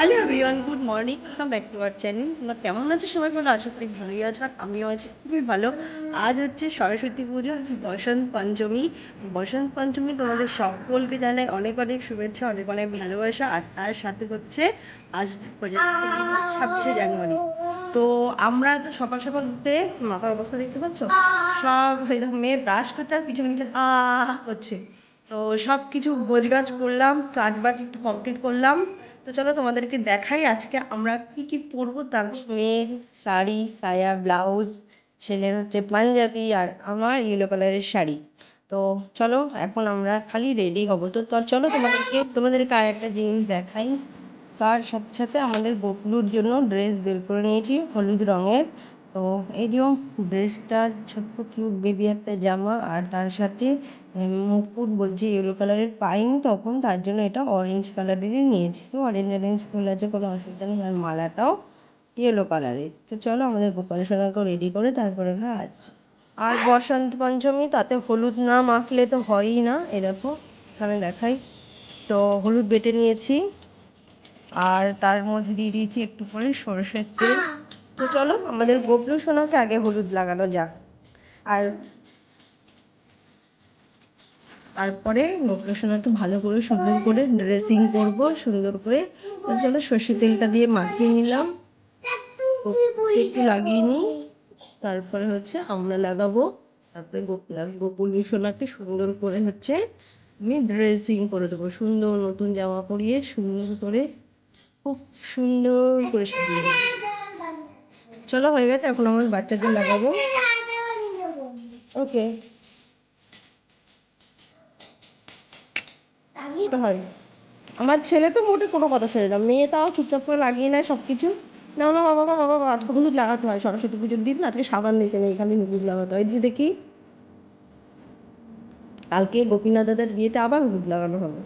Hello everyone good morning welcome back to our channel তোমরা কেমন আছো? সবাই ভালো? আশা করি ভালোই আছো আর আমিও আছি খুবই ভালো। আজ হচ্ছে সরস্বতী পুজো বসন্ত পঞ্চমী। বসন্ত পঞ্চমী তোমাদের সকলকে জানাই অনেক অনেক শুভেচ্ছা, অনেক অনেক ভালোবাসা আর তার সাথে হচ্ছে আজ প্রজাতন্ত্র ছাব্বিশে জানুয়ারি। তো আমরা তো সকাল সকাল উঠে মাথার অবস্থা দেখতে পাচ্ছ? সব মেয়ে ব্রাশ করছে আর পিছনে পিছনে আ হচ্ছে। তো সব কিছু গোছগাছ করলাম কাজ বাজ একটু কমপ্লিট করলাম। তো চলো তোমাদেরকে দেখাই আজকে আমরা কি কি পরবো তার মেয়ের শাড়ি, সায়া, ব্লাউজ, ছেলের হচ্ছে পাঞ্জাবি আর আমার ইয়েলো কালারের শাড়ি। তো চলো, এখন আমরা খালি রেডি হব। তো চলো তোমাদেরকে তোমাদেরকে আর একটা জিনিস দেখাই। তার সাথে সাথে আমাদের বকলুর জন্য ড্রেস বের করে নিয়েছি, হলুদ রঙের। তো এই যে ড্রেসটা ছোট্ট কিউট বেবি একটা জামা আর তার সাথে মুকুট বলছি ইয়েলো কালারের পাইনি, তখন তার জন্য এটা অরেঞ্জ কালারেরই নিয়েছি। তো অরেঞ্জ অরেঞ্জ ফুল আছে, কোনো অসুবিধা নেই। আর মালাটাও ইয়েলো কালারের তো চলো আমাদের গোপাল সোনাকেও রেডি করে তারপরে আমরা আসছি। আর বসন্ত পঞ্চমী, তাতে হলুদ না মাখলে তো হয়ই না। এ দেখো, এখানে দেখাই। তো হলুদ বেটে নিয়েছি। আর তার মধ্যে দিয়ে দিয়েছি একটু করে সরষের তেল। তো চলো, আমাদের গোপলু সোনাকে আগে হলুদ লাগানো যাক। আর তারপরে গোপলু সোনাকে ভালো করে সুন্দর করে ড্রেসিং করব, সুন্দর করে। তো চলো, সর্ষের তেলটা দিয়ে মাখিয়ে নিলাম। একটু লাগিয়ে নিই। তারপরে হচ্ছে আমরা লাগাবো। তারপরে গোপুলি সোনাকে সুন্দর করে হচ্ছে আমি ড্রেসিং করে দেবো। সুন্দর নতুন জামা পরিয়ে সুন্দর করে, খুব সুন্দর করে সাজিয়ে চলো হয়ে গেছে এখন আমার বাচ্চাদের লাগাবো। ওকে হয়। আমার ছেলে তো মোটে কোনো কথা শোনে না মেয়ে তাও চুপচাপ করে লাগিয়ে নেয় সব কিছু না না বাবা বাবা বাবা আজকে হলুদ লাগাতে হয় সরস্বতী পুজোর দিন না আজকে সাবান দিতে নেই এখানে হলুদ লাগাতে হয়। দিয়ে দেখি কালকে গোপীনাথ দাদার বিয়েতে আবার হলুদ লাগানো হবে।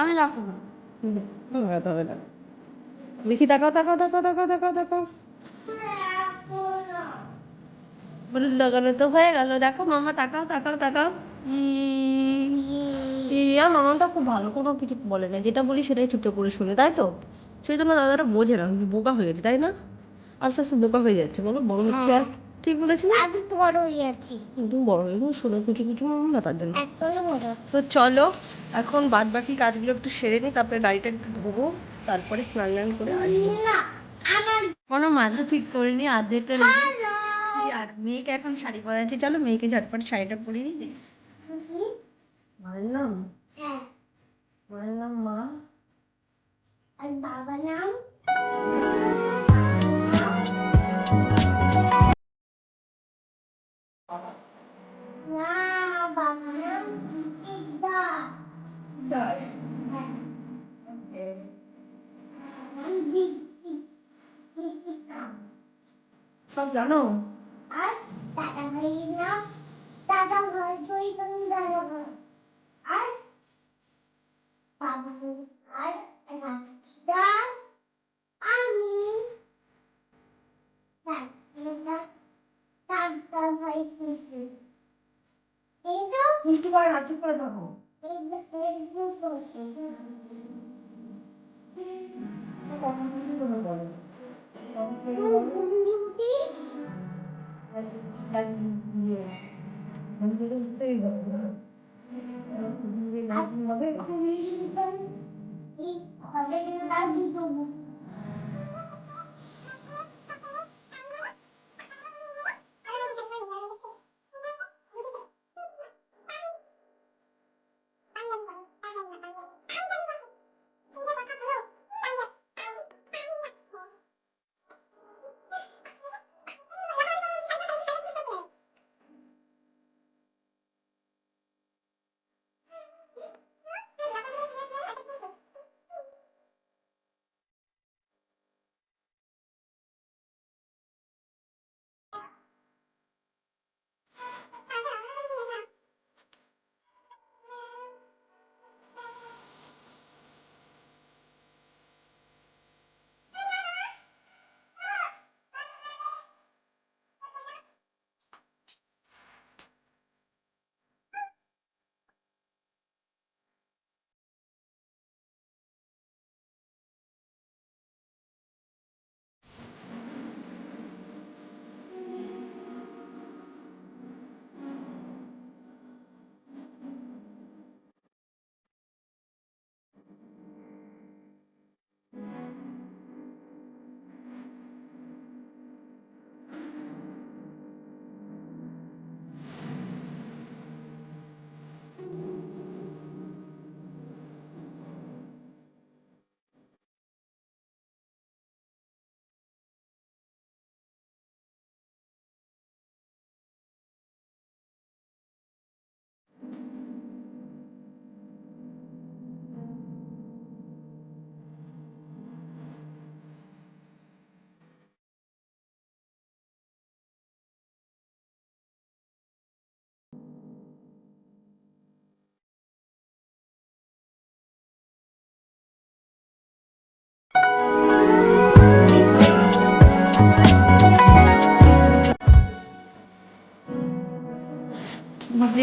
আমি লাগাবো। লাগাতে হবে না। দেখি তাকাও তাকাও তাকাও তাকাও তাকাও তাকাও। হলুদ লাগানো তো হয়ে গেল। দেখো মামা তাকাও তাকাও তাকাও। ইয়া মামাটা খুব ভালো। কোনো কিছু বলে না যেটা বলি সেটাই চুপচাপ করে শুনে তাই তো? সেই জন্য দাদারা বোঝে না। বোকা হয়ে গেছে তাই না? আস্তে আস্তে বোকা হয়ে যাচ্ছে। বলো বড় হচ্ছে। আর ঠিক বলেছি না? আমি বড় হয়েছি কিন্তু বড় হয়ে শোনো কিছু কিছু মামা না তার জন্য। তো চলো এখন বাদ বাকি কাজগুলো একটু সেরে নিই তারপরে গাড়িটা একটু ধোবো। তারপরে স্নান করে আসব। কোনো মাথা ঠিক করে নি রেখেছি আর মেয়েকে এখন শাড়ি পরাচ্ছি চলো মেয়েকে ঝটপট শাড়িটা পরিয়ে দিই মায়ের নাম হ্যাঁ। মায়ের নাম মা। আর বাবার নাম? দিদিকা সব জানো? আর বাবু আর আমি দাদা দাদা এই তো? মিষ্টি করে রাত্রি করে থাকো। এই তো ফেসবুক বলছে ডিউটি এই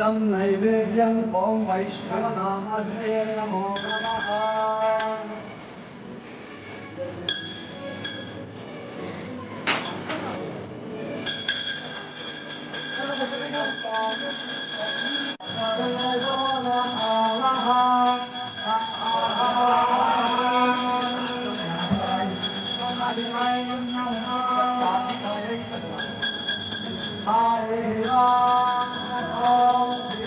तं नैवेद्यं ॐ वैष्णवनामधे नमो नमः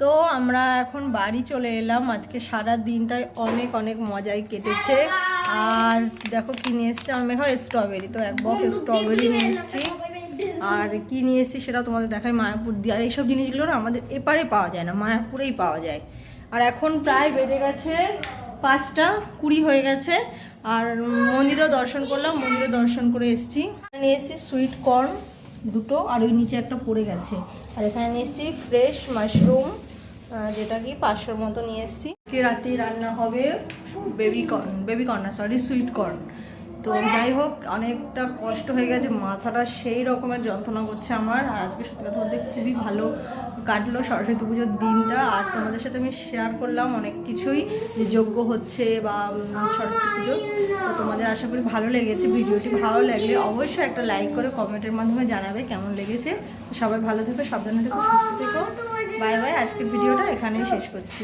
তো আমরা এখন বাড়ি চলে এলাম। আজকে সারা দিনটাই অনেক অনেক মজাই কেটেছে। আর দেখো কি নিয়ে এসছি। আমার মেঘা স্ট্রবেরি তো এক বক্স স্ট্রবেরি নিয়ে এসছি। আর কি নিয়ে এসছি সেটাও তোমাদের দেখায় মায়াপুর দিয়ে আর এইসব জিনিসগুলো না আমাদের এপারে পাওয়া যায় না, মায়াপুরেই পাওয়া যায়। আর এখন প্রায় বেড়ে গেছে পাঁচটা কুড়ি হয়ে গেছে, আর মন্দিরও দর্শন করলাম মন্দিরে দর্শন করে এসছি। নিয়ে এসেছি সুইট কর্ন দুটো, আর ওই নিচে একটা পড়ে গেছে। আর এখানে নিয়ে এসেছি ফ্রেশ মাশরুম যেটা কি পাঁচশোর মতো নিয়ে এসেছি। রাতে রান্না হবে বেবি কর্ন বেবি কর্ন না সরি সুইট কর্ন তো যাই হোক, অনেকটা কষ্ট হয়ে গেছে, মাথাটা সেই রকমের যন্ত্রণা করছে আমার। আর আজকে সত্যি কথা বলতে খুবই ভালো কাটলো সরস্বতী পুজোর দিনটা। আর তোমাদের সাথে আমি শেয়ার করলাম অনেক কিছুই যে যোগ্য হচ্ছে বা সরস্বতী পুজো। তো তোমাদের আশা করি ভালো লেগেছে, ভিডিওটি ভালো লাগলে অবশ্যই একটা লাইক করে কমেন্টের মাধ্যমে জানাবে কেমন লেগেছে। সবাই ভালো থেকো, সাবধানে থেকো, সুস্থ থেকো। বাই বাই আজকের ভিডিওটা এখানেই শেষ করছি।